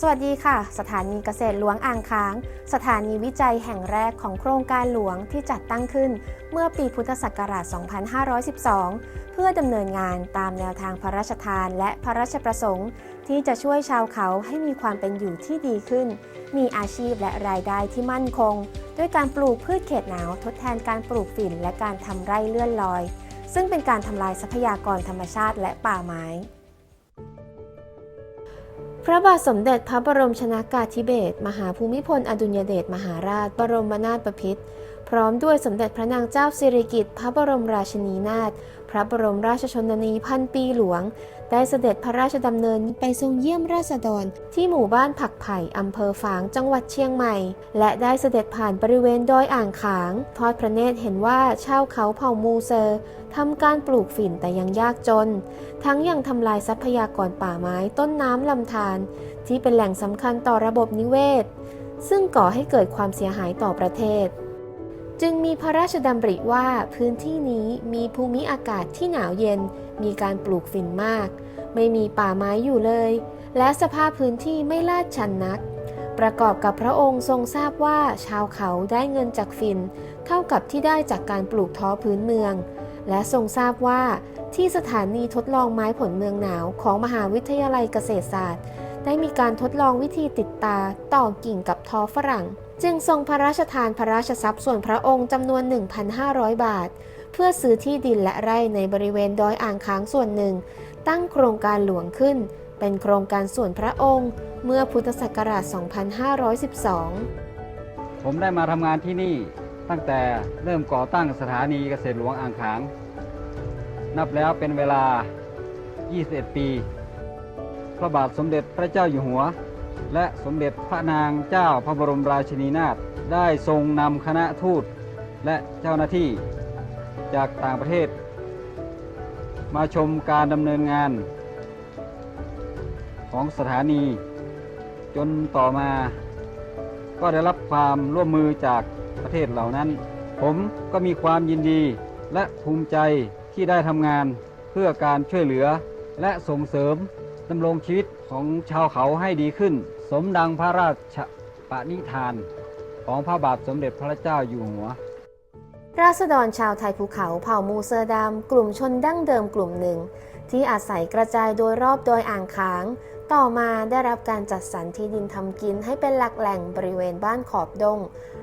สวัสดีค่ะ สถานีเกษตรหลวงอ่างค้าง สถานีวิจัยแห่งแรกของโครงการหลวงที่จัดตั้งขึ้น เมื่อปีพุทธศักราช 2512 เพื่อดำเนินงานตามแนวทางพระราชทานและพระราชประสงค์ ที่จะช่วยชาวเขาให้มีความเป็นอยู่ที่ดีขึ้น มีอาชีพและรายได้ที่มั่นคง ด้วยการปลูกพืชเขตหนาวทดแทนการปลูกฝิ่นและการทำไร่เลื่อนลอย ซึ่งเป็นการทำลายทรัพยากรธรรมชาติและป่าไม้ พระบาทสมเด็จพระบรมชนากาธิเบศรมหาภูมิพลอดุลยเดชมหาราช บรมนาถบพิตร พร้อมด้วยสมเด็จพระนางเจ้าสิริกิติ์พระบรมราชินีนาถ พระบรมราชชนนีพันปีหลวง ได้เสด็จพระราชดำเนินไปทรงเยี่ยมราษฎร ที่หมู่บ้านผักไผ่อำเภอฝางจังหวัดเชียงใหม่ และได้เสด็จผ่านบริเวณดอยอ่างขาง ทอดพระเนตรเห็นว่าชาวเขาเผ่ามูเซอร์ทำการปลูกฝิ่นแต่ยังยากจน ทั้งยังทำลายทรัพยากรป่าไม้ต้นน้ำลำธารที่เป็นแหล่งสำคัญต่อระบบนิเวศ ซึ่งก่อให้เกิดความเสียหายต่อประเทศ จึงมีพระราชดำริว่าพื้นที่นี้มีภูมิอากาศที่หนาวเย็น มีการปลูกฝิ่นมาก ไม่มีป่าไม้อยู่เลย และสภาพพื้นที่ไม่ลาดชันนัก ประกอบกับพระองค์ทรงทราบว่าชาวเขาได้เงินจากฝิ่นเท่ากับที่ได้จากการปลูกท้อพื้นเมือง และทรงทราบว่าที่สถานีทดลองไม้ผลเมืองหนาวของมหาวิทยาลัยเกษตรศาสตร์ ได้มีการทดลองวิธีติดตาต่อกิ่งกับท้อฝรั่ง จึงทรงพระราชทานพระราชทรัพย์ส่วนพระองค์จำนวน 1,500 บาท เพื่อซื้อที่ดินและไร่ในบริเวณดอยอ่างค้างส่วนหนึ่ง ตั้งโครงการหลวงขึ้น เป็นโครงการส่วนพระองค์ เมื่อพุทธศักราช 2512 ผมได้มาทำงานที่นี่ตั้งแต่เริ่มก่อตั้งสถานีเกษตรหลวงอ่างขาง นับแล้วเป็นเวลา 21 ปี พระบาทสมเด็จพระเจ้าอยู่หัว และสมเด็จพระนางเจ้าพระบรมราชินีนาถได้ทรงนำคณะทูตและเจ้าหน้าที่จากต่างประเทศ มาชมการดำเนินงาน ของสถานี จนต่อมา ก็ได้รับความร่วมมือจากประเทศเหล่านั้น ผมก็มีความยินดีและภูมิใจที่ได้ทำงานเพื่อการช่วยเหลือและส่งเสริมดำรงชีวิตของชาวเขาให้ดีขึ้น สมดังพระราชปณิธานของพระบาทสมเด็จพระเจ้าอยู่หัว ราษฎรชาวไทยภูเขาเผ่ามูเซอร์ดำกลุ่มชนดั้งเดิมกลุ่มหนึ่ง ที่อาศัยกระจายโดยรอบโดยอ่างค้าง ต่อมาได้รับการจัดสรรที่ดินทำกินให้เป็นหลักแหล่งบริเวณบ้านขอบดง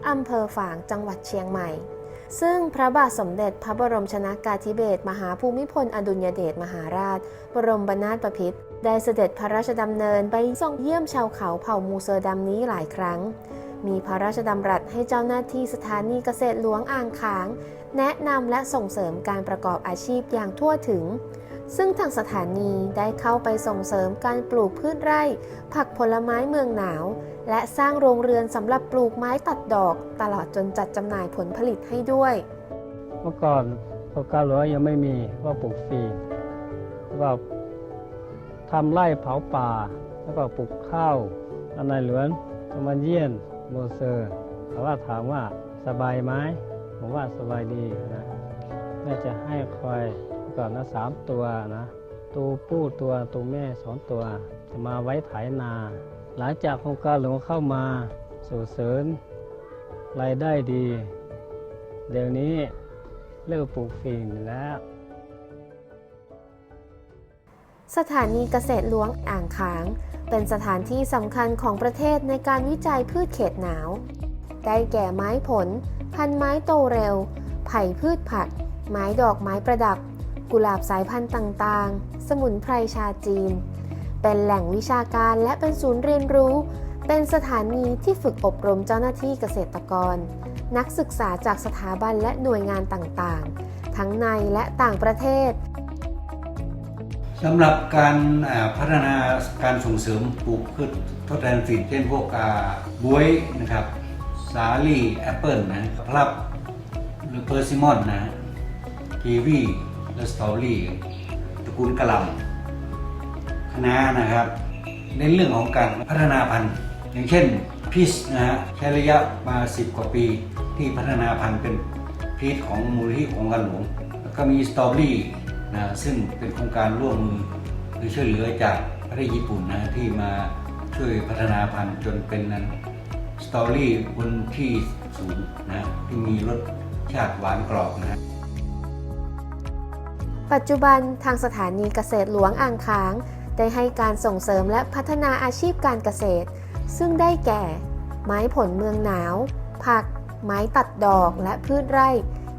อำเภอฝางจังหวัดเชียงใหม่ ซึ่งพระบาทสมเด็จพระบรมชนากาธิเบศรมหาภูมิพลอดุลยเดชมหาราช บรมบนาถบพิตร ได้เสด็จพระราชดำเนินไปทรงเยี่ยมชาวเขาเผ่ามูเซอร์ดำนี้หลายครั้ง มีพระราชดำรัสให้เจ้าหน้าที่สถานีเกษตรหลวงอ่างขาง แนะนำและส่งเสริมการประกอบอาชีพอย่างทั่วถึง ซึ่งทางสถานีได้เข้าไปส่งเสริมการปลูกพืชไร่ ผักผลไม้เมืองหนาว และสร้างโรงเรือนสำหรับปลูกไม้ตัดดอก ตลอดจนจัดจำหน่ายผลผลิตให้ด้วย เมื่อก่อนโครงการหลวงยังไม่มีว่าปลูกฟรีแล้วก็ ทำไร่เผาป่า แล้วก็ปลูกข้าวอันนายหลวงก็มาเยี่ยนโมเซอร์เขาว่าถามว่าสบายไหมผมว่าสบายดีนะแม่จะให้คอยก่อนนะสามตัวนะตัวผู้ตัวตัวแม่สองตัว จะมาไว้ไถนา หลังจากโครงการหลวงเข้ามาสู่เสริญรายได้ดี เดี๋ยวนี้เลิกปลูกฝิ่นแล้ว สถานีเกษตรหลวงอ่างขาง เป็นสถานที่สำคัญของประเทศในการวิจัยพืชเขตหนาว ได้แก่ไม้ผล พันไม้โตเร็ว ไผ่พืชผัก ไม้ดอกไม้ประดับ กุหลาบสายพันธุ์ต่างๆ สมุนไพรชาจีน เป็นแหล่งวิชาการและเป็นศูนย์เรียนรู้ เป็นสถานีที่ฝึกอบรมเจ้าหน้าที่เกษตรกร นักศึกษาจากสถาบันและหน่วยงานต่างๆ ทั้งในและต่างประเทศ สำหรับการพัฒนาการส่งเสริมปลูกพืชทดแทนฝิ่นเช่นพวกอ่าบวยนะครับสาลี่แอปเปิลนะพลับหรือเพอร์ซิมอนนะกีวีและสตรอเบอรี่ตระกูลกระหลำคะน้านะครับ ในเรื่องของการพัฒนาพันธุ์ อย่างเช่นพีชนะฮะใช้ระยะมา 10 กว่าปีที่พัฒนาพันธุ์เป็นพีชของมูลที่ของกันหลวงแล้วก็มีสตรอเบอรี่ นะซึ่งเป็นโครงการร่วมมือหรือช่วยเหลือจากประเทศญี่ปุ่นนะที่มาช่วยพัฒนาพันธุ์จนเป็นนั้นสตอรี่บนที่สูงนะที่มีรสชาติหวานกรอบนะปัจจุบันทางสถานีเกษตรหลวงอ่างค้าง ได้ให้การส่งเสริมและพัฒนาอาชีพการเกษตร ซึ่งได้แก่ ไม้ผลเมืองหนาว ผัก ไม้ตัดดอกและพืชไร่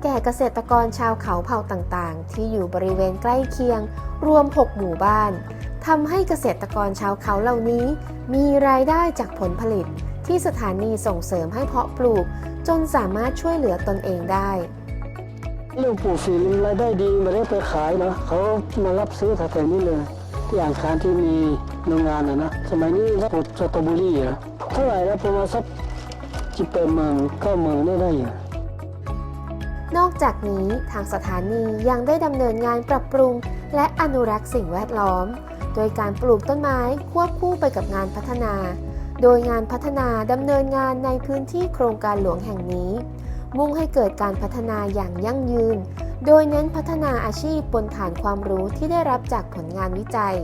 แก่เกษตรกรชาวเขาเผ่าต่างๆ ที่อยู่บริเวณใกล้เคียง รวม 6 หมู่บ้านทำให้เกษตรกรชาวเขาเหล่านี้ มีรายได้จากผลผลิต ที่สถานีส่งเสริมให้เพาะปลูก จนสามารถช่วยเหลือตนเองได้เรื่องปลูกฝีนรายได้ดีม่ได้ไปขายนะเขามารับซื้อแถวๆนี้เลยที่อ่างคานที่มีโรงงานนะนะสมัยนี้ถ้าปลูกสตรอเบอรี่อะเท่าไหร่แล้วประมาณสักจิบเปดหมื่นเก้าหมื่นได้ได้อยู่ นอกจากนี้ทางสถานียังได้ดำเนินงานปรับปรุง และอนุรักษ์สิ่งแวดล้อม โดยการปลูกต้นไม้ควบคู่ไปกับงานพัฒนา โดยงานพัฒนาดำเนินงานในพื้นที่โครงการหลวงแห่งนี้ มุ่งให้เกิดการพัฒนาอย่างยั่งยืน โดยเน้นพัฒนาอาชีพบนฐานความรู้ที่ได้รับจากผลงานวิจัย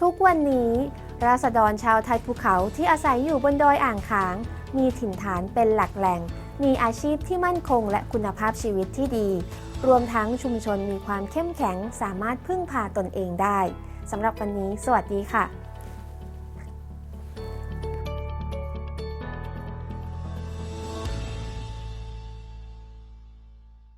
ทุกวันนี้ ราษฎรชาวไทยภูเขาที่อาศัยอยู่บนดอยอ่างขาง มีถิ่นฐานเป็นหลักแหล่ง มีอาชีพที่มั่นคงและคุณภาพชีวิตที่ดี รวมทั้งชุมชนมีความเข้มแข็ง สามารถพึ่งพาตนเองได้สำหรับวันนี้ สวัสดีค่ะ